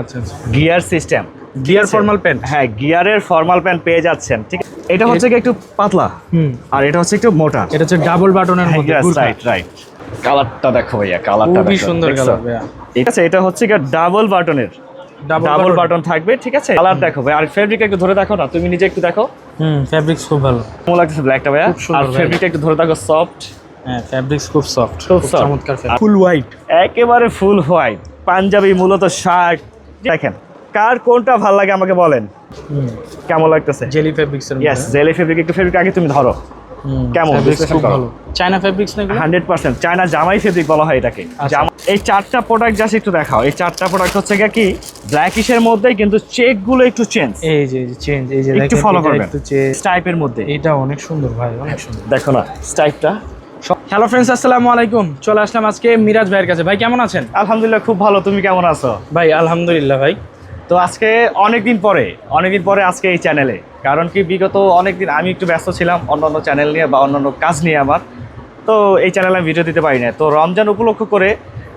আচ্ছা আচ্ছা। Gear system. Gear formal pant? হ্যাঁ গিয়ারের ফর্মাল প্যান্ট পেয়ে যাচ্ছেন ঠিক এটা হচ্ছে কি একটু পাতলা? হুম। আর এটা হচ্ছে একটু মোটা? এটা হচ্ছে ডাবল বাটনের মধ্যে গুরখা। রাইট রাইট কালারটা দেখো ভাইয়া কালারটা খুবই সুন্দর কালার ভাইয়া। ঠিক আছে এটা হচ্ছে কি ডাবল বাটনের ডাবল বাটন থাকবে ঠিক আছে? কালার দেখো ভাই আর ফেব্রিক একটু ধরে দেখো না তুমি নিজে একটু দেখো। হুম ফ্যাব্রিক্স খুব ভালো। কেমন লাগতেছে ব্ল্যাকটা ভাইয়া? আর ভাই। ফেব্রিকটা একটু ধরে দেখো সফট হ্যাঁ ফ্যাব্রিক্স খুব সফট খুব চমৎকার ফুল হোয়াইট একেবারে ফুল হোয়াইট পাঞ্জাবি মূলত শার্ট দেখেন কার কোনটা ভালো লাগে আমাকে বলেন? কেমন লাগতেছে? জেলি এর ইয়েস জেলি ফেব্রিক একটু ফেব্রিক আগে তুমি ধরো। কেমন? চায়না ফ্যাব্রিক্স না এগুলো? Hundred percent. চায়না জামাই ফেব্রিক বলা হয় এটাকে। আচ্ছা। এই চারটা প্রোডাক্ট জাস্ট একটু দেখাও। এই চারটা প্রোডাক্ট হচ্ছে কি? ব্ল্যাকিশের মধ্যে কিন্তু চেকগুলো একটু চেঞ্জ এই যে চেঞ্জ এই যে একটু ফলো করবেন। একটু চেঞ্জ টাইপের মধ্যে। এটা অনেক সুন্দর ভাই অনেক সুন্দর। দেখো না স্টাইপটা হ্যালো ফ্রেন্ডস আসসালামু আলাইকুম। চলে আসলাম আজকে মিরাজ ভাইয়ের কাছে। ভাই কেমন আছেন? আলহামদুলিল্লাহ খুব ভালো। তুমি কেমন আছো? ভাই আলহামদুলিল্লাহ ভাই। তো আজকে অনেকদিন পরে অনেকদিন পরে আজকে এই চ্যানেলে কারণ কি বিগত অনেকদিন আমি একটু ব্যস্ত ছিলাম অন্যান্য চ্যানেল নিয়ে বা অন্যান্য কাজ নিয়ে আমার। তো এই চ্যানেলে আমি ভিডিও দিতে পারি না তো রমজান উপলক্ষ করে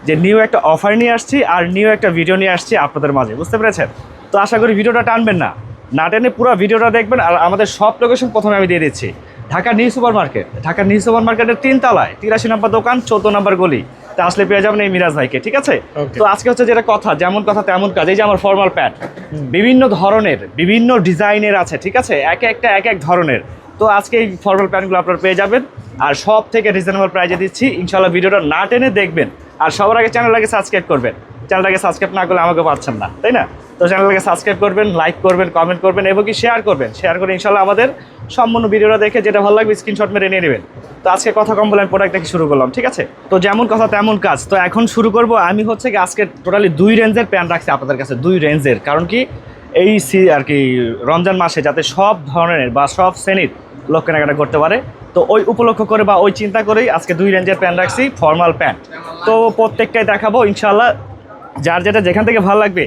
যে নিউ একটা অফার নিয়ে আসছি আর নিউ একটা ভিডিও নিয়ে আসছি আপনাদের মাঝে। বুঝতে পেরেছেন? তো আশা করি ভিডিওটা টানবেন না। না টেনে পুরো ভিডিওটা দেখবেন আর আমাদের সব লোকেশন প্রথমে আমি দিয়ে দিচ্ছি। Dhaka new super market Dhaka new super মার্কেটের তিন তলায় তিরাশি নম্বর দোকান চোদ্দ নম্বর গলি। তা আসলে পেয়ে যাবেন এই মিরাজ ভাইকে ঠিক আছে? তো আজকে হচ্ছে যেটা কথা যেমন কথা তেমন কাজ। এই যে আমার ফর্মাল প্যান্ট বিভিন্ন ধরনের বিভিন্ন ডিজাইনের আছে ঠিক আছে? এক একটা এক এক ধরনের। তো আজকে এই ফর্মাল প্যান্টগুলো আপনারা পেয়ে যাবেন। আর সব থেকে রিজনেবল প্রাইজে দিচ্ছি। ইনশাল্লাহ ভিডিওটা না টেনে দেখবেন। আর সবার আগে চ্যানেল চ্যানেলটাকে সাবস্ক্রাইব করবেন। চ্যানেলটাকে সাবস্ক্রাইব না করলে আমাকে পাচ্ছেন না, তাই না? তো চ্যানেলটাকে সাবস্ক্রাইব করবেন লাইক করবেন কমেন্ট করবেন এবং কি শেয়ার করবেন। শেয়ার করে ইনশাল্লাহ আমাদের সম্পূর্ণ ভিডিওটা দেখে যেটা ভালো লাগবে স্ক্রিনশট মেরে নিয়ে নেবেন। তো আজকে কথা কম বলে আমি প্রোডাক্ট দেখে শুরু করলাম, ঠিক আছে? তো যেমন কথা তেমন কাজ। তো এখন শুরু করব আমি হচ্ছে কি আজকে টোটালি দুই রেঞ্জের প্যান্ট রাখছি আপনাদের কাছে, দুই রেঞ্জের কারণ কি এই সি আর কি রমজান মাসে যাতে সব ধরনের বা সব শ্রেণির লোক কেনাকাটা করতে পারে, তো ওই উপলক্ষ করে বা ওই চিন্তা করেই আজকে দুই রেঞ্জের প্যান্ট রাখছি ফর্মাল প্যান্ট তো প্রত্যেকটাই দেখাবো, ইনশাল্লাহ যার যেটা যেখান থেকে ভালো লাগবে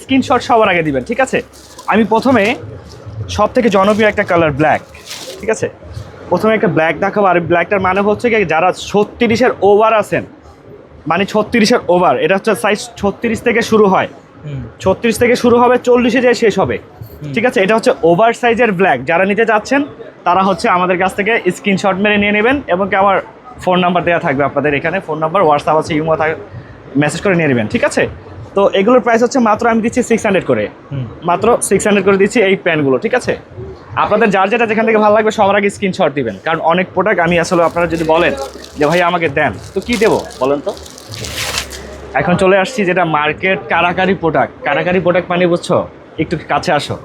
স্ক্রিনশট সবার আগে দিবেন ঠিক আছে? আমি প্রথমে সব থেকে জনপ্রিয় একটা কালার ব্ল্যাক ঠিক আছে? প্রথমে একটা ব্ল্যাক দেখাবো আর ব্ল্যাকটার মানে হচ্ছে কি যারা ছত্রিশের ওভার আছেন মানে ছত্রিশের ওভার এটা হচ্ছে সাইজ ছত্রিশ থেকে শুরু হয়। ছত্রিশ থেকে শুরু হবে চল্লিশে যেয়ে শেষ হবে। ঠিক আছে? এটা হচ্ছে ওভার সাইজের ব্ল্যাক যারা নিতে চাচ্ছেন তারা হচ্ছে আমাদের কাছ থেকে স্ক্রিনশট মেরে নিয়ে নেবেন এবং কি আমার ফোন নাম্বার দেওয়া থাকবে আপনাদের এখানে ফোন নাম্বার হোয়াটসঅ্যাপ আছে ইমো থাক মেসেজ করে নিয়ে নেবেন ঠিক আছে? তো এগুলোর প্রাইস হচ্ছে মাত্র আমি দিচ্ছি সিক্স হান্ড্রেড করে। মাত্র সিক্স হান্ড্রেড করে দিচ্ছি এই প্যান্টগুলো ঠিক আছে? আপনাদের যার যেটা যেখান থেকে ভালো লাগবে সবার আগে স্ক্রিনশট দিবেন কারণ অনেক প্রোডাক্ট আমি আসলে আপনারা যদি বলেন যে ভাই আমাকে দেন। তো কি দেবো বলেন তো? এখন চলে আসছি যেটা মার্কেট কারাকারি প্রোডাক্ট কারাকারি প্রোডাক্ট মানে বুঝছ? একটু কাছে আসো।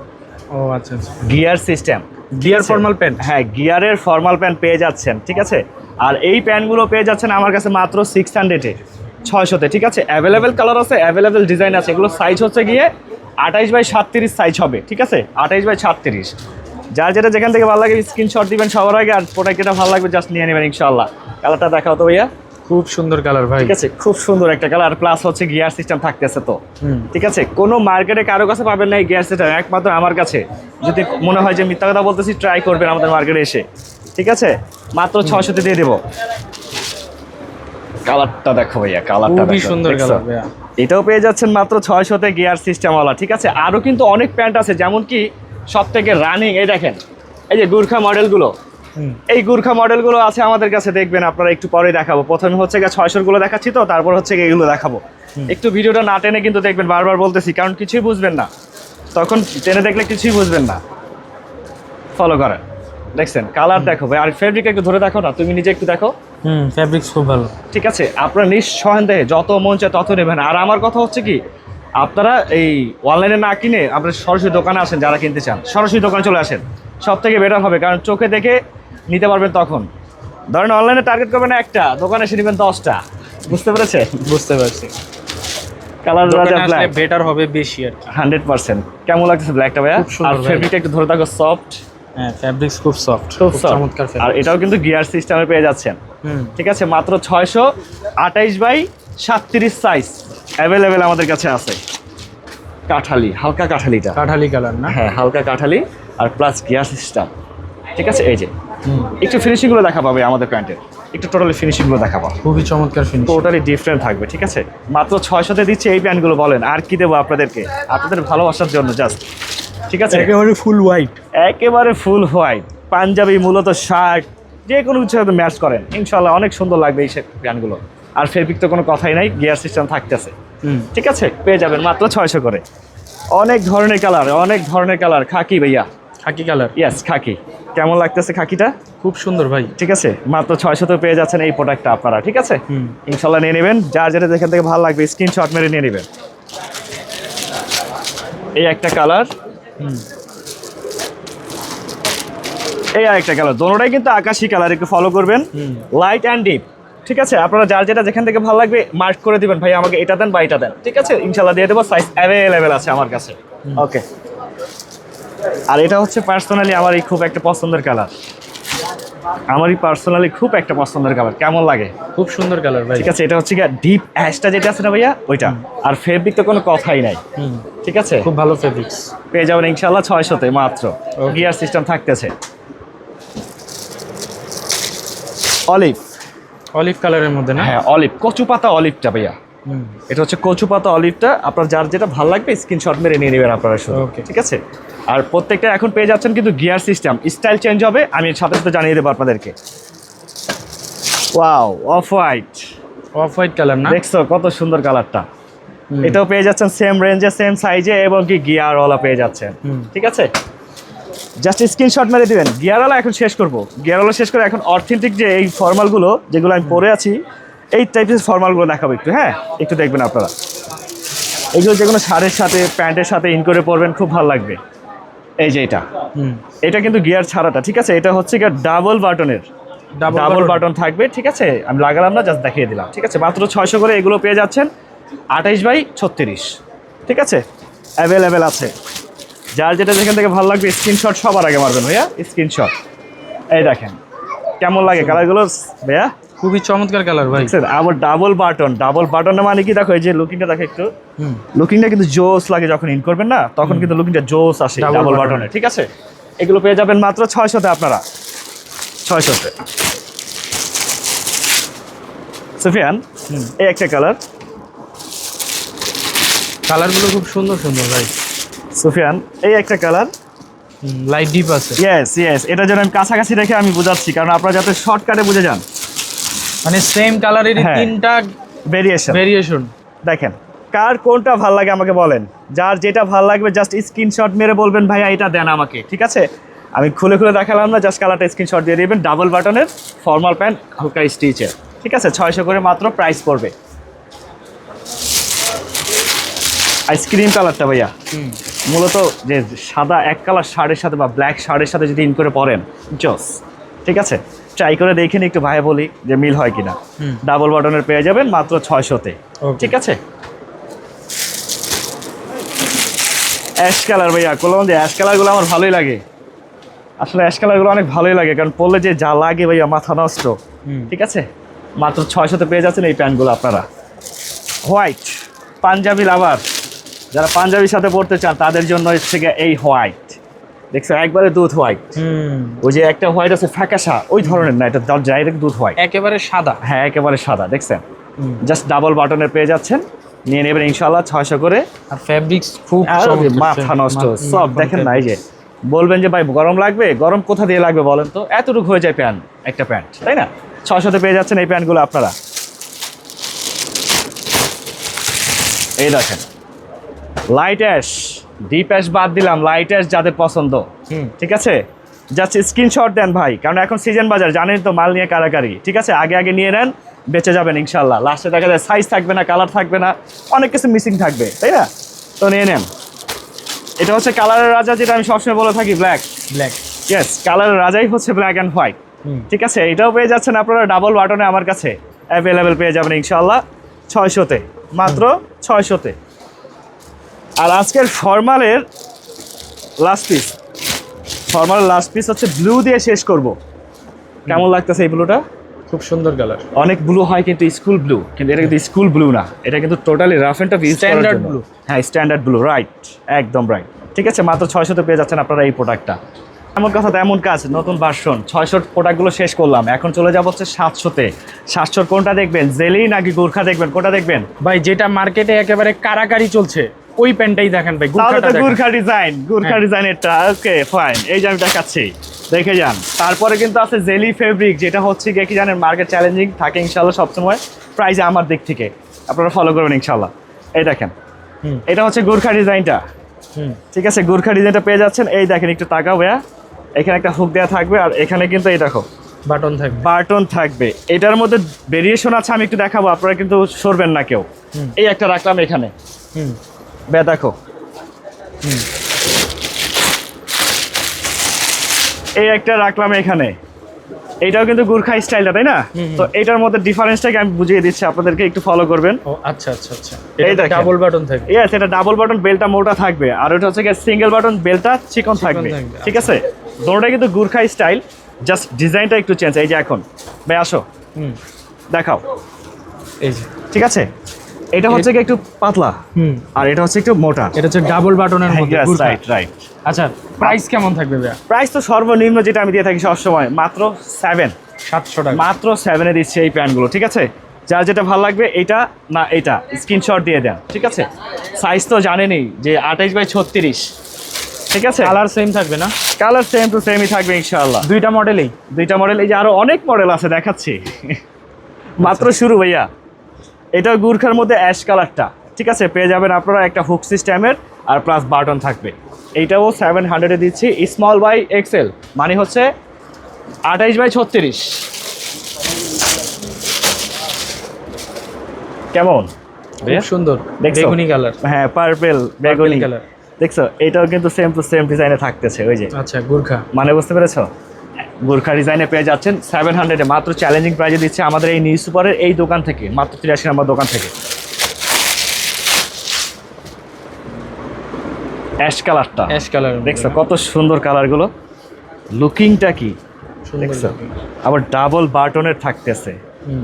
ও আচ্ছা আচ্ছা। Gear system gear formal pant হ্যাঁ গিয়ারের ফর্মাল প্যান্ট পেয়ে যাচ্ছেন ঠিক আছে? আর এই প্যান্টগুলো পেয়ে যাচ্ছেন আমার কাছে মাত্র সিক্স হান্ড্রেডে ছয়শোতে ঠিক আছে? অ্যাভেলেবেল কালার আছে অ্যাভেলেবেল ডিজাইন আছে। এগুলো সাইজ হচ্ছে গিয়ে আঠাইশ বাই সাতত্রিশ সাইজ হবে ঠিক আছে? আঠাইশ বাই সাতত্রিশ। যার যেটা যেখান থেকে ভালো লাগে স্ক্রিনশট দিবেন সবার আগে আর প্রোডাক্ট যেটা ভালো লাগবে জাস্ট নিয়ে নেবেন ইনশাল্লাহ কালারটা দেখাও তো ভাইয়া। খুব সুন্দর কালার ভাই। ঠিক আছে? খুব সুন্দর একটা কালার প্লাস হচ্ছে গিয়ার সিস্টেম থাকতেছে তো। ঠিক আছে? কোনো মার্কেটে কারও কাছে পাবেন না এই গিয়ার সিস্টেম একমাত্র আমার কাছে। যদি মনে হয় যে মিথ্যা কথা বলতেছি ট্রাই করবেন আমাদের মার্কেটে এসে। ঠিক আছে? মাত্র ছশোতে দিয়ে দেবো। কালারটা দেখো ভাইয়া কালারটা খুবই সুন্দর কালার ভাইয়া। এটাও পেয়ে যাচ্ছেন মাত্র ছয়শোতে গিয়ার সিস্টেমওয়ালা ঠিক আছে? আরও কিন্তু অনেক প্যান্ট আছে যেমন কি সব থেকে রানিং এই দেখেন এই যে গুর্খা মডেলগুলো। এই গুর্খা মডেলগুলো আছে আমাদের কাছে দেখবেন আপনারা একটু পরে দেখাবো। প্রথমে হচ্ছে গিয়ে ছয়শোরগুলো দেখাচ্ছি তো তারপর হচ্ছে গিয়ে এগুলো দেখাবো। একটু ভিডিওটা না টেনে কিন্তু দেখবেন বারবার বলতেছি কারণ কিছুই বুঝবেন না। তখন টেনে দেখলে কিছুই বুঝবেন না। ফলো করেন। দেখছেন কালার দেখো ভাই আর ফেব্রিক একটু ধরে দেখো না তুমি নিজে একটু দেখো। হুম ফ্যাব্রিক্স খুব ভালো। ঠিক আছে আপনারা নিঃসন্দেহে যত মন চায় তত নেবেন। আর আমার কথা হচ্ছে কি আপনারা এই অনলাইনে না কিনে আপনারা সরাসরি দোকানে আসেন যারা কিনতে চান। সরাসরি দোকানে চলে আসেন। সব থেকে বেটার হবে কারণ চোখে দেখে নিতে পারবেন তখন। ধরেন অনলাইনে টার্গেট করবেন একটা দোকানে এসে নেবেন দশটা। বুঝতে পেরেছেন বুঝতে পারছি। কালার রাজা ব্ল্যাক বেটার হবে বেশি আর কি। হান্ড্রেড পার্সেন্ট কেমন লাগতেছে ব্ল্যাকটা ভাইয়া? আর ফেব্রিকটা একটু ধরে থাকো সফট হ্যাঁ ফ্যাব্রিক্স খুব সফট খুব চমৎকার আর এটাও কিন্তু গিয়ার সিস্টেমে পেয়ে যাচ্ছেন। ঠিক আছে মাত্র ছয়শো আঠাইশ বাই সাতত্রিশ সাইজ অ্যাভেলেবেল আমাদের কাছে আছে। কাঠালি হালকা কাঠালিটা। কাঠালি কালার না? হ্যাঁ হালকা কাঠালি আর প্লাস গিয়ার সিস্টেম ঠিক আছে এই যে। একটু ফিনিশিংগুলো দেখা পাবে আমাদের প্যান্টের একটু টোটালি ফিনিশিংগুলো দেখাবো। খুবই চমৎকার ফিনিশ টোটালি ডিফারেন্ট থাকবে ঠিক আছে? মাত্র ছয়শোতে দিচ্ছে এই প্যান্টগুলো বলেন। আর কি দেবো আপনাদেরকে? আপনাদের ভালোবাসার জন্য জাস্ট ঠিক আছে? একেবারে ফুল হোয়াইট একেবারে ফুল হোয়াইট পাঞ্জাবি মূলত শার্ট যে কোনো কিছু সাথে ম্যাচ করেন। ইনশাল্লাহ অনেক সুন্দর লাগবে এই প্যান্টগুলো আর ফেব্রিক তো কোনো কথাই নাই গিয়ার সিস্টেম থাকতেছে। ঠিক আছে? পেয়ে যাবেন মাত্র ছয়শো করে। অনেক ধরনের কালার অনেক ধরনের কালার খাকি ভাইয়া? Khaki colour yes khaki. কেমন লাগতেছে খাকিটা? খুব সুন্দর ভাই। ঠিক আছে? মাত্র ছয়শোতে পেয়ে যাচ্ছেন এই প্রোডাক্টটা আপনারা ঠিক আছে? ইনশাল্লাহ নিয়ে নেবেন। যার যেটা যেখান থেকে ভালো লাগবে স্ক্রিনশট মেরে নিয়ে নেবেন। এই একটা কালার এই আরেকটা কালার। দোনোটাই কিন্তু আকাশি কালার একটু ফলো করবেন। লাইট অ্যান্ড ডিপ ঠিক আছে? আপনারা যার যেটা যেখান থেকে ভালো লাগবে মার্ক করে দিবেন। ভাই আমাকে এটা দেন বা এটা দেন ঠিক আছে? ইনশাল্লাহ দিয়ে দেবো সাইজ অ্যাভেলেবেল আছে আমার কাছে। ওকে আর এটা হচ্ছে পার্সোনালি আমার এই খুব একটা পছন্দের কালার। আমারই পার্সোনালি খুব একটা পছন্দের কালার কেমন লাগে? খুব সুন্দর কালার ভাই। ঠিক আছে এটা হচ্ছে ডিপ অ্যাশটা যেটা আছে না ভাইয়া ওইটা। আর ফেব্রিক তো কোনো কথাই নাই। ঠিক আছে? খুব ভালো ফেব্রিক্স পেয়ে যাবেন ইনশাল্লাহ ছয়শোতে মাত্র. গিয়ার সিস্টেম থাকতেছে। অলিভ অলিভ কালারের মধ্যে না? হ্যাঁ অলিভ কচু পাতা অলিভটা ভাইয়া। এটা হচ্ছে কচু পাতা অলিভটা আপনার যার যেটা ভালো লাগবে স্ক্রিনশট মেরে নিয়ে নেবেন আপনারা শুধু। ঠিক আছে? আর প্রত্যেকটা এখন পেয়ে যাচ্ছেন কিন্তু গিয়ার সিস্টেম। স্টাইল চেঞ্জ হবে আমি সাথে সাথে জানিয়ে দেবো আপনাদেরকে। Wow off white. Off white colour না? দেখছ কত সুন্দর কালারটা। এটাও পেয়ে যাচ্ছেন সেম রেঞ্জে সেম সাইজে এবং কি গিয়ারওয়ালা পেয়ে যাচ্ছেন। ঠিক আছে? জাস্ট স্ক্রিনশট মেরে দিবেন। গিয়ারওয়ালা এখন শেষ করব। গিয়ারওয়ালা শেষ করে এখন অথেন্টিক যে এই ফর্মালগুলো যেগুলো আমি পরে আছি এই টাইপের ফর্মালগুলো দেখাবো একটু হ্যাঁ? একটু দেখবেন আপনারা। এগুলো যে কোনো শার্টের সাথে প্যান্টের সাথে ইন করে পরবেন খুব ভালো লাগবে। এই যে এটা। হুম। এটা কিন্তু গিয়ার ছাড়াটা ঠিক আছে? এটা হচ্ছে গিয়ে ডাবল বাটনের ডাবল ডাবল বাটন থাকবে ঠিক আছে? আমি লাগালাম না জাস্ট দেখিয়ে দিলাম ঠিক আছে? মাত্র ছয়শো করে এগুলো পেয়ে যাচ্ছেন আঠাইশ বাই ছত্রিশ ঠিক আছে? অ্যাভেলেবেল আছে। যার যেটা যেখান থেকে ভালো লাগবে স্ক্রিনশট সবার আগে মারবেন ভাইয়া। স্ক্রিনশট এই দেখেন কেমন লাগে কালারগুলো ভাইয়া? খুবই চমৎকার কালার ভাই। দেখছেন আবার ডাবল বাটন ডাবল বাটন মানে কি? দেখো এই যে লুকিংটা দেখো একটু। হুম। লুকিংটা কিন্তু জোস লাগে যখন ইন করবেন না তখন কিন্তু লুকিংটা জোস আসে ডাবল বাটনে ঠিক আছে? এগুলো পেয়ে যাবেন মাত্র ছয়শোতে আপনারা। ছয়শোতে। সুফিয়ান। এই একটা কালার কালারগুলো খুব সুন্দর সুন্দর ভাই। সুফিয়ান এই একটা কালার লাইট ডিপ আছে। ইয়েস ইয়েস এটা যেন আমি কাছাকাছি রেখে আমি বোঝাচ্ছি কারণ আপনারা যাতে শর্টকাটে বুঝে যান। মানে সেম কালারের হ্যাঁ। তিনটা ভেরিয়েশন ভেরিয়েশন দেখেন কার কোনটা ভালো লাগে আমাকে বলেন। যার যেটা ভালো লাগবে জাস্ট স্ক্রিনশট মেরে বলবেন ভাইয়া এটা দেন আমাকে। ঠিক আছে? আমি খুলে খুলে দেখালাম না জাস্ট কালারটা স্ক্রিনশট দিয়ে দিবেন। ডাবল বাটনের ফর্মাল প্যান্ট হালকা স্টিচের ঠিক আছে? ছয়শো করে মাত্র প্রাইস পড়বে। আইসক্রিম কালারটা ভাইয়া মূলত যে সাদা এক কালার শার্টের সাথে বা ব্ল্যাক শার্টের সাথে যদি ইন করে পরেন জস ঠিক আছে? ট্রাই করে দেখে একটু ভাই বলি যে মিল হয় কিনা। ডাবল বাটনের পেয়ে যাবেন মাত্র ছয়শোতে. ঠিক আছে? অ্যাশ কালার ভাইয়া বললাম যে অ্যাশ কালারগুলো আমার ভালোই লাগে। আসলে অ্যাশ কালারগুলো অনেক ভালোই লাগে কারণ পরলে যে যা লাগে ভাইয়া মাথা নষ্ট। ঠিক আছে? মাত্র ছয়শোতে পেয়ে যাচ্ছেন এই প্যান্টগুলো আপনারা। হোয়াইট পাঞ্জাবি লাভার যারা পাঞ্জাবির সাথে পড়তে চান তাদের জন্য হচ্ছে গিয়ে এই হোয়াইট দেখছ একবারে দুধ হোয়াইট ওই যে একটা হোয়াইট আছে ফ্যাকাশা ওই ধরনের না এটা ডাইরেক্ট দুধ হোয়াইট একেবারে সাদা। হ্যাঁ একেবারে সাদা দেখছেন? জাস্ট ডাবল বাটনের পেয়ে যাচ্ছেন নিয়ে নেবেন ইনশাল্লাহ ছয়শো করে। আর ফেব্রিক্স খুব মাথা নষ্ট সব দেখেন না এই যে। বলবেন যে ভাই গরম লাগবে? গরম কোথা দিয়ে লাগবে বলেন তো? এতটুকু হয়ে যায় প্যান্ট একটা প্যান্ট তাই না? ছয়শোতে পেয়ে যাচ্ছেন এই প্যান্টগুলো আপনারা। এই দেখেন লাইট অ্যাশ ডিপ অ্যাশ বাদ দিলাম লাইট অ্যাশ যাদের পছন্দ। ঠিক আছে? জাস্ট স্ক্রিনশট দেন ভাই কারণ এখন সিজন বাজার জানেন তো মাল নিয়ে কারাকারি। ঠিক আছে? আগে আগে নিয়ে নেন বেঁচে যাবেন ইনশাল্লাহ লাস্টে দেখা যায় সাইজ থাকবে না কালার থাকবে না অনেক কিছু মিসিং থাকবে তাই না? তো নিয়ে নেন। এটা হচ্ছে কালারের রাজা যেটা আমি সবসময় বলে থাকি ব্ল্যাক ব্ল্যাক ইয়েস কালারের রাজাই হচ্ছে ব্ল্যাক অ্যান্ড হোয়াইট ঠিক আছে? এটাও পেয়ে যাচ্ছেন আপনারা ডাবল বাটনে আমার কাছে। অ্যাভেলেবেল পেয়ে যাবেন ইনশাল্লাহ ছয়শোতে। মাত্র ছয়শোতে। আর আজকের ফর্মালের লাস্ট পিস ফর্মালের লাস্ট পিস হচ্ছে ব্লু দিয়ে শেষ করব। কেমন লাগতেছে এই ব্লুটা খুব সুন্দর কালার অনেক ব্লু হয় কিন্তু স্কুল ব্লু কিন্তু এটা কিন্তু স্কুল ব্লু না। এটা কিন্তু totally rough and tough use blue হ্যাঁ স্ট্যান্ডার্ড ব্লু রাইট একদম রাইট ঠিক আছে মাত্র ছয়শোতে পেয়ে যাচ্ছেন আপনারা এই প্রোডাক্টটা এমন কথা তেমন কাজ নতুন ভার্সন ছয়শোর প্রোডাক্টগুলো শেষ করলাম। এখন চলে যাব হচ্ছে সাতশোতে। সাতশোর কোনটা দেখবেন? জেলি নাকি গোর্খা দেখবেন? কোনটা দেখবেন? ভাই যেটা মার্কেটে একেবারে কারাকারি চলছে। ওই প্যান্টটাই দেখেন ভাই। গুর্খা ডিজাইন গুর্খা হ্যাঁ। ডিজাইনেরটা ওকে ফাইন এই যে আমি দেখাচ্ছি দেখে যান। তারপরে কিন্তু আছে জেলি ফেব্রিক যেটা হচ্ছে গিয়ে কি জানেন মার্কেট চ্যালেঞ্জিং থাকে ইনশাল্লাহ সবসময় প্রাইজে আমার দিক থেকে আপনারা ফলো করবেন ইনশাল্লাহ এই দেখেন। এটা হচ্ছে গুর্খা ডিজাইনটা হুম। ঠিক আছে গুর্খা ডিজাইনটা পেয়ে যাচ্ছেন এই দেখেন একটু টাকা ভাইয়া এখানে একটা হুক দেওয়া থাকবে আর এখানে কিন্তু এই দেখো বাটন থাকবে। বাটন থাকবে। এটার মধ্যে ভেরিয়েশন আছে আমি একটু দেখাবো আপনারা কিন্তু সরবেন না কেউ। এই একটা রাখলাম এখানে। দেখো। এই একটা রাখলাম এখানে। এটাও কিন্তু গুর্খা স্টাইলটা তাই না। তো এটার মধ্যে ডিফারেন্সটাকে আমি বুঝিয়ে দিচ্ছি আপনাদেরকে একটু ফলো করবেন। ও আচ্ছা আচ্ছা আচ্ছা। এই দেখেন। ডাবল বাটন থাকবে। ইয়েস এটা ডাবল বাটন বেলটা মোটা থাকবে। আর ওটা হচ্ছে সিঙ্গেল বাটন বেলটা চিকন থাকবে। ঠিক আছে? দোনোটা কিন্তু গুর্খা স্টাইল জাস্ট ডিজাইনটা একটু চেঞ্জ এই যে এখন। ভাই আসো। হুম। দেখাও। এই যে। ঠিক আছে? এটা হচ্ছে একটু পাতলা। হুম। আর এটা হচ্ছে একটু মোটা। এটা হচ্ছে ডাবল বাটনের মধ্যে রাইট রাইট আচ্ছা প্রাইস কেমন থাকবে ভাইয়া? প্রাইস তো সর্বনিম্ন যেটা আমি দিয়ে থাকি সবসময় মাত্র সেভেন সাতশো টাকা। মাত্র সেভেনে দিচ্ছে এই প্যান্টগুলো ঠিক আছে? যার যেটা ভালো লাগবে এটা না এটা স্ক্রিনশট দিয়ে দেন ঠিক আছে? সাইজ তো জানেনই যে আঠাইশ বাই ছত্রিশ ঠিক আছে? কালার সেম থাকবে না? কালার সেম টু সেমই থাকবে ইনশাআল্লাহ। দুইটা মডেলেই দুইটা মডেল এই যে আরও অনেক মডেল আছে দেখাচ্ছি। মাত্র শুরু ভাইয়া। এটা গুর্খার মধ্যে অ্যাশ কালারটা ঠিক আছে? পেয়ে যাবেন আপনারা একটা হুক সিস্টেমের আর প্লাস বাটন থাকবে। এইটাও সেভেন হান্ড্রেডে দিচ্ছি স্মল বাই এক্সেল মানে হচ্ছে আঠাইশ বাই ছত্রিশ। কেমন? সুন্দর? বেগুনি কালার হ্যাঁ পার্পেল বেগুনি। কালার দেখছ? এটাও কিন্তু সেম টু সেম ডিজাইনে থাকতেছে ওই যে। আচ্ছা গুর্খা। মানে বুঝতে পেরেছ? গোর্খা ডিজাইনে পেয়ে যাচ্ছেন সেভেন হান্ড্রেডে মাত্র চ্যালেঞ্জিং প্রাইজে দিচ্ছে আমাদের এই নিউজ সুপারের এই দোকান থেকে মাত্র তিরাশি নম্বর দোকান থেকে। অ্যাশ কালারটা অ্যাশ কালার দেখছ কত সুন্দর কালারগুলো লুকিংটা কি? দেখছ? আবার ডাবল বাটনের থাকতেছে।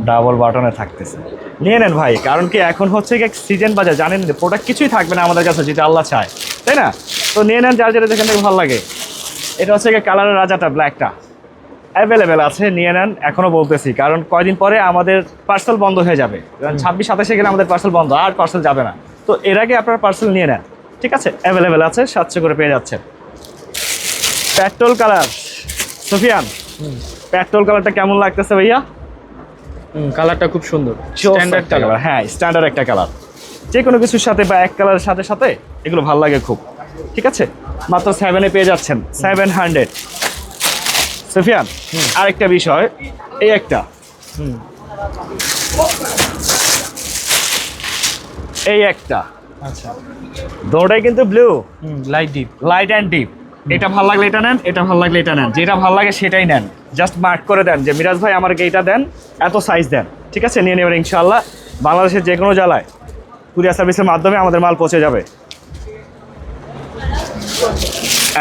ডাবল বাটনের থাকতেছে। নিয়ে নেন ভাই কারণ কি এখন হচ্ছে কি সিজন বাজার জানেন প্রোডাক্ট কিছুই থাকবে না আমাদের কাছে যেটা আল্লাহ চায়। তাই না? তো নিয়ে নেন যার যেটা যেখান থেকে ভালো লাগে। এটা হচ্ছে কালারের রাজাটা ব্ল্যাকটা অ্যাভেলেবেল আছে নিয়ে নেন এখনও বলতেছি কারণ কয়দিন পরে আমাদের পার্সেল বন্ধ হয়ে যাবে। কারণ ছাব্বিশ সাতাশে গেলে আমাদের পার্সেল বন্ধ আর পার্সেল যাবে না। তো এর আগে আপনারা পার্সেল নিয়ে নেন ঠিক আছে? অ্যাভেলেবেল আছে সাতশো করে পেয়ে যাচ্ছেন। পেট্রোল কালার সুফিয়ান পেট্রোল কালারটা কেমন লাগতেছে ভাইয়া? কালারটা খুব সুন্দর। স্ট্যান্ডার্ড কালার হ্যাঁ স্ট্যান্ডার্ড একটা কালার যে কোনো কিছুর সাথে বা এক কালারের সাথে সাথে এগুলো ভালো লাগে খুব ঠিক আছে? মাত্র সেভেনে পেয়ে যাচ্ছেন সেভেন হান্ড্রেড সুফিয়ান আরেকটা বিষয় এই একটা। এই একটা। আচ্ছা। দোটাই কিন্তু blue light deep light and deep এটা ভালো লাগলে এটা নেন এটা ভালো লাগলে এটা নেন। যেটা ভালো লাগে সেটাই নেন। জাস্ট মার্ক করে দেন যে মিরাজ ভাই আমাকে এইটা দেন এত সাইজ দেন। ঠিক আছে? নিয়ে নেবেন ইনশাল্লাহ বাংলাদেশের যে কোনো জেলায় কুরিয়ার সার্ভিসের মাধ্যমে আমাদের মাল পৌঁছে যাবে।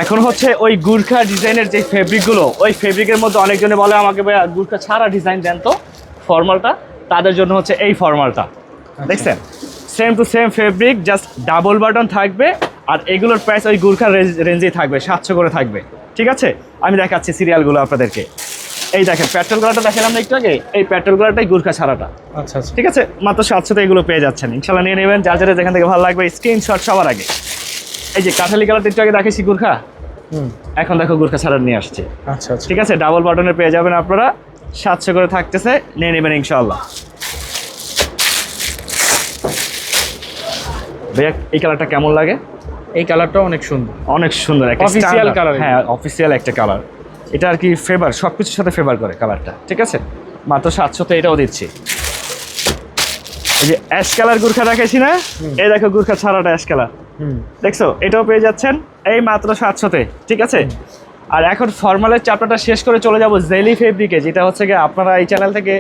এখন হচ্ছে ওই গুর্খা ডিজাইনের যে ফেব্রিকগুলো ওই ফেব্রিকের মধ্যে অনেকজনে বলে আমাকে ভাই গুর্খা ছাড়া ডিজাইন দেন তো ফর্মালটা। তাদের জন্য হচ্ছে এই ফর্মালটা। দেখছেন? Same to same fabric just double button থাকবে আর এগুলোর প্রাইস ওই গুর্খা রেঞ্জেই থাকবে সাতশো করে থাকবে। ঠিক আছে? আমি দেখাচ্ছি সিরিয়ালগুলো আপনাদেরকে। এই দেখেন পেট্রোল কালারটা দেখালাম না একটু আগে? এই পেট্রোল কালারটাই গুর্খা ছাড়াটা। আচ্ছা আচ্ছা। ঠিক আছে? মাত্র সাতশোতে এগুলো পেয়ে যাচ্ছেন। ইনশাল্লাহ নিয়ে নেবেন। যার যারা যেখান থেকে ভালো লাগবে স্ক্রিনশট সবার আগে। এই যে কাঠালি কালারটা একটু আগে দেখেছি গুর্খা? এখন দেখো গুর্খা ছাড়া নিয়ে আসছে। আচ্ছা আচ্ছা। ঠিক আছে ডাবল বাটনে পেয়ে যাবেন আপনারা। সাতশো করে থাকতেছে নিয়ে নেবেন ইনশাল্লাহ ভাইয়া এই কালারটা কেমন লাগে? এই কালারটা অনেক সুন্দর। অনেক সুন্দর একটা Official standard- হ্যাঁ অফিসিয়াল একটা কালার। এটা আর কি ফেভার সব কিছুর সাথে ফেভার করে কালারটা। ঠিক আছে? মাত্র সাতশোতে এটাও দিচ্ছি। এই যে অ্যাশ কালার গুর্খা দেখাইছি না? এই দেখো গুর্খা ছাড়াটা অ্যাশ কালার দেখছ? এটাও পেয়ে যাচ্ছেন এই মাত্র সাতশোতে ঠিক আছে? আর এখন ফর্মালের চাপটাটা শেষ করে চলে যাব জেলি ফেব্রিকে যেটা হচ্ছে গিয়ে আপনারা এই চ্যানেল থেকে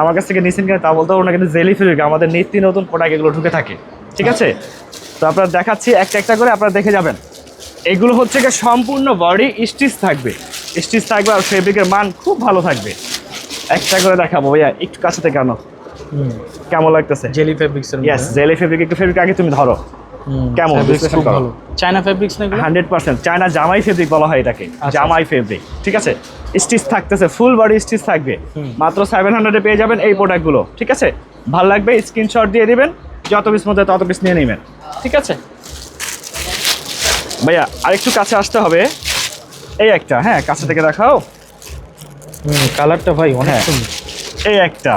আমার কাছ থেকে নিচ্ছেন কিনা তা বলতে পারব না কিন্তু জেলি ফেব্রিক আমাদের নিত্য নতুন প্রোডাক্ট এগুলো ঢুকে থাকে ঠিক আছে? তো আপনারা দেখাচ্ছি একটা একটা করে আপনারা দেখে যাবেন। এগুলো হচ্ছে গিয়ে সম্পূর্ণ বডি স্টিচ থাকবে। স্টিচ থাকবে আর ফেব্রিকের মান খুব ভালো থাকবে। একটা করে দেখাবো ভাইয়া একটু কাছে থেকে আনো। কেমন লাগতেছে? জেলি ফেব্রিক্সের ইয়েস জেলি ফেব্রিক একটু ফেব্রিক আগে তুমি ধরো। কেমন? বিশ্লেষণ করো। চায়না ফেব্রিক্স না হান্ড্রেড পার্সেন্ট। চায়না জামাই ফেব্রিক বলা হয় এটাকে। আচ্ছা, জামাই ফেব্রিক ঠিক আছে? স্টিচ থাকতেছে ফুল বডি স্টিচ থাকবে। মাত্র সেভেন হান্ড্রেডে পেয়ে যাবেন এই প্রোডাক্টগুলো ঠিক আছে? ভালো লাগবে স্ক্রিনশট দিয়ে দিবেন। যত পিস মধ্যে তত পিস নিয়ে নেবেন। ঠিক আছে? ভাইয়া আরেকটু কাছে আসতে হবে। এই একটা হ্যাঁ কাছে থেকে দেখাও। কালারটা ভাই অনেক হ্যাঁ। এই একটা।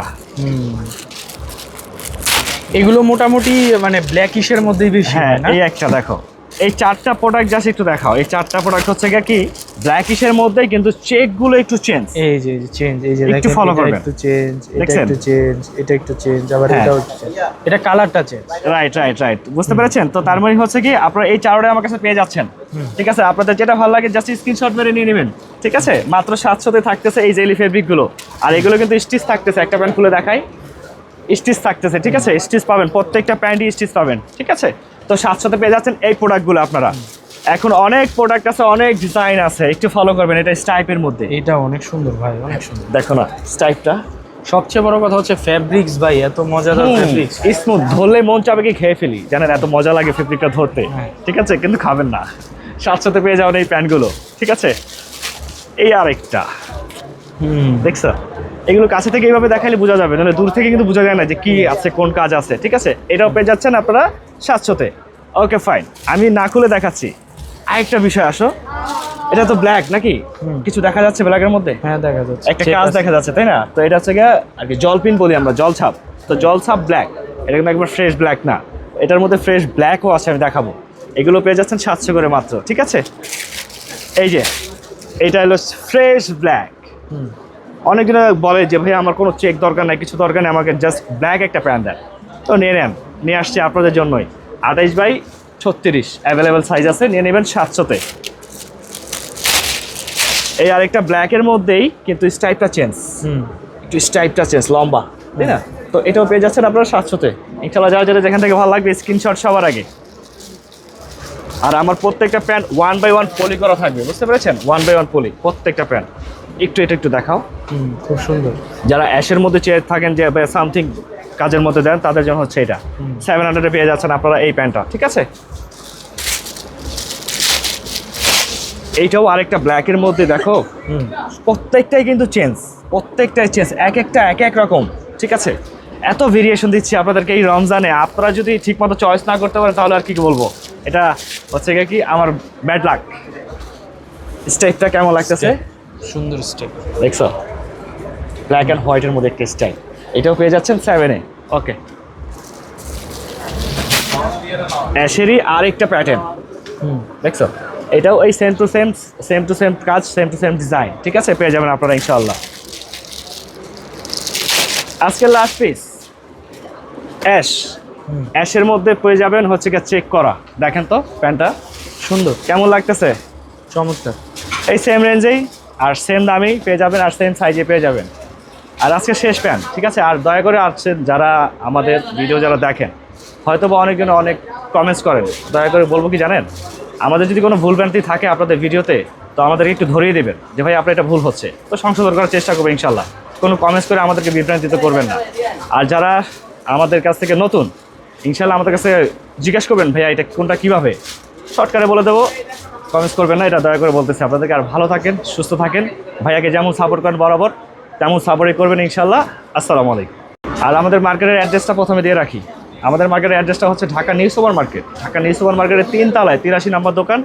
এগুলো মোটামুটি মানে ব্ল্যাক ইসের মধ্যেই বেশি হ্যাঁ এই একটা দেখো। এই চারটা প্রোডাক্ট জাস্ট একটু দেখাও। এই চারটা প্রোডাক্ট হচ্ছে কি? ব্ল্যাকিশের মধ্যে কিন্তু চেকগুলো একটু চেঞ্জ এই যে চেঞ্জ এই যে একটু এটা করবেন। একটু চেঞ্জ এটা একটু চেঞ্জ এটা একটু চেঞ্জ আবার হ্যাঁ। এটাও চেঞ্জ এটা কালারটা চেঞ্জ রাইট রাইট রাইট বুঝতে পেরেছেন? তো তার মানে হচ্ছে কি আপনারা এই চারোটা আমার কাছে পেয়ে যাচ্ছেন। ঠিক আছে? আপনাদের যেটা ভালো লাগে জাস্ট স্ক্রিনশট মেরে নিয়ে নেবেন। ঠিক আছে? মাত্র সাতশোতে থাকতেছে এই জেলি ফেব্রিকগুলো আর এগুলো কিন্তু স্টিচ থাকতেছে একটা প্যান্ট খুলে দেখাই। স্টিচ থাকতেছে ঠিক আছে? স্টিচ পাবেন প্রত্যেকটা প্যান্টই স্টিচ পাবেন ঠিক আছে? তো সাতশোতে পেয়ে যাচ্ছেন এই প্রোডাক্টগুলো আপনারা। এখন অনেক প্রোডাক্ট আছে অনেক ডিজাইন আছে একটু ফলো করবেন এটা স্টাইপের মধ্যে। এটা অনেক সুন্দর ভাই অনেক সুন্দর। দেখো না স্টাইপটা সবচেয়ে বড় কথা হচ্ছে ফ্যাব্রিক্স ভাই এত মজাদার ফ্যাব্রিক্স স্মুথ ধরলে মন চাবে কি খেয়ে ফেলি। জানেন এত মজা লাগে ফেব্রিকটা ধরতে। হ্যাঁ। ঠিক আছে? কিন্তু খাবেন না। সাতশোতে পেয়ে যাবেন এই প্যান্টগুলো ঠিক আছে? এই আরেকটা। হুম। দেখছ? এগুলো কাছে থেকে এইভাবে দেখালে বোঝা যাবে নাহলে দূর থেকে কিন্তু বোঝা যায় না যে কি আছে কোন কাজ আছে ঠিক আছে? এটাও পেয়ে যাচ্ছেন আপনারা সাতশোতে। ওকে ফাইন আমি না খুলে দেখাচ্ছি। আরেকটা বিষয় আসো। এটা তো ব্ল্যাক নাকি। কিছু দেখা যাচ্ছে ব্ল্যাকের মধ্যে? হ্যাঁ দেখা যাচ্ছে। একটা কাজ দেখা যাচ্ছে তাই না? তো এটা হচ্ছে গিয়ে আর কি জলপিন বলি আমরা জলছাপ তো জলছাপ ব্ল্যাক এটা কিন্তু একবার ফ্রেশ ব্ল্যাক না। এটার মধ্যে ফ্রেশ ব্ল্যাকও আছে আমি দেখাবো। এগুলো পেয়ে যাচ্ছেন সাতশো করে মাত্র ঠিক আছে? এই যে এটা হলো ফ্রেশ ব্ল্যাক। অনেকজন বলে যে ভাই আমার কোনো চেক দরকার নাই কিছু দরকার নেই আমাকে জাস্ট ব্ল্যাক একটা প্যান্ট দেন। তো নিয়ে নেন নিয়ে আসছি আপনাদের জন্যই। আঠাইশ বাই ছত্রিশ অ্যাভেলেবেল সাইজ আছে নিয়ে নেবেন সাতশোতে এই আরেকটা ব্ল্যাকের মধ্যেই কিন্তু স্টাইপটা চেঞ্জ হুম। একটু স্টাইপটা চেঞ্জ লম্বা তাই না? তো এটাও পেয়ে যাচ্ছেন আপনারা সাতশোতে ইনশাল্লাহ যারা যারা যেখান থেকে ভালো লাগবে স্ক্রিনশট সবার আগে। আর আমার প্রত্যেকটা pant one by one poly করা থাকবে বুঝতে পেরেছেন? ওয়ান বাই ওয়ান পলি প্রত্যেকটা প্যান্ট একটু এটা একটু দেখাও। খুব সুন্দর। যারা অ্যাশের মধ্যে চেয়ে থাকেন যে সামথিং কাজের মধ্যে দেন তাদের জন্য হচ্ছে এটা। সেভেন হান্ড্রেডে পেয়ে যাচ্ছেন আপনারা এই প্যান্টটা ঠিক আছে? এইটাও আরেকটা ব্ল্যাকের মধ্যে দেখো। প্রত্যেকটাই কিন্তু চেঞ্জ প্রত্যেকটাই চেঞ্জ এক একটা এক এক রকম ঠিক আছে? এত ভেরিয়েশন দিচ্ছি আপনাদেরকে এই রমজানে। আপনারা যদি ঠিকমতো চয়েস না করতে পারেন তাহলে আর কি বলব? এটা হচ্ছে গিয়ে কি? আমার ব্যাড লাক স্টাইলটা কেমন লাগতেছে? সুন্দর স্টেপ দেখছ? ব্ল্যাক অ্যান্ড হোয়াইটের মধ্যে একটা স্টাইল এটাও পেয়ে যাচ্ছেন সেভেনে ওকে অ্যাশেরই আর একটা প্যাটার্ন হুম। দেখছ? এটাও এই same to same same to same কাজ সেম টু সেম ডিজাইন ঠিক আছে? পেয়ে যাবেন আপনারা ইনশাল্লাহ আজকের লাস্ট পিস অ্যাশ। অ্যাশের মধ্যে পেয়ে যাবেন হচ্ছে গিয়ে চেক করা। দেখেন তো প্যান্টটা। সুন্দর। কেমন লাগতেছে? চমৎকার। এই সেম রেঞ্জেই আর সেম দামেই পেয়ে যাবেন আর সেম সাইজে পেয়ে যাবেন। আর আজকে শেষ প্যান্ট ঠিক আছে? আর দয়া করে আসছেন যারা আমাদের ভিডিও যারা দেখেন হয়তো বা অনেকজন অনেক কমেন্টস করেন। দয়া করে বলব কি জানেন? আমাদের যদি কোনো ভুল ভ্রান্তি থাকে আপনাদের ভিডিওতে তো আমাদেরকে একটু ধরিয়ে দেবেন যে, ভাই, আপনার এটা ভুল হচ্ছে। তো সংশোধন করার চেষ্টা করব ইনশাল্লাহ কোনো কমেন্টস করে আমাদেরকে বিভ্রান্তিত করবেন না। আর যারা আমাদের কাছ থেকে নতুন ইনশাল্লাহ আমাদের কাছে জিজ্ঞেস করবেন, ভাইয়া, এটা কোনটা কীভাবে? শর্টকারে বলে দেবো। কমেন্টস করবেন না, এটা দয়া করে বলতেছি আপনাদেরকে। আর ভালো থাকেন, সুস্থ থাকেন। ভাইয়াকে যেমন সাপোর্ট করেন বরাবর, তেমন সাপোর্টই করবেন ইনশাল্লাহ আসসালামু আলাইকুম। আর আমাদের মার্কেটের অ্যাড্রেসটা প্রথমে দিয়ে রাখি। আমাদের মার্কেটের অ্যাড্রেসটা হচ্ছে Dhaka new super market Dhaka new super মার্কেটের তিন তালায় তিরাশি নাম্বার দোকান,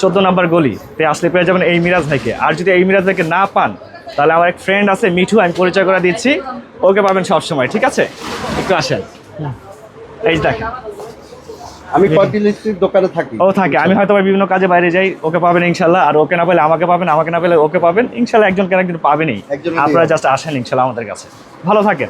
চোদ্দ নাম্বার গলি। তে আসলে পেয়ে যাবেন এই মিরাজ ভাইকে। আর যদি এই মিরাজ ভাইকে না পান, তাহলে আমার এক ফ্রেন্ড আছে, মিঠু, আমি পরিচয় করে দিচ্ছি। ওকে পাবেন সবসময়, ঠিক আছে? একটু আসেন। এই দেখেন। আমি কপিলিস্টির দোকানে থাকি। ও থাকে। আমি হয়তো বিভিন্ন কাজে বাইরে যাই ওকে পাবেন ইনশাল্লাহ আর ওকে না পেলে আমাকে পাবেন আমাকে না পেলে ওকে পাবেন ইনশাল্লাহ একজন কেন একজন পাবেনই। আপনারা জাস্ট আসেন ইনশাল্লাহ আমাদের কাছে। ভালো থাকেন।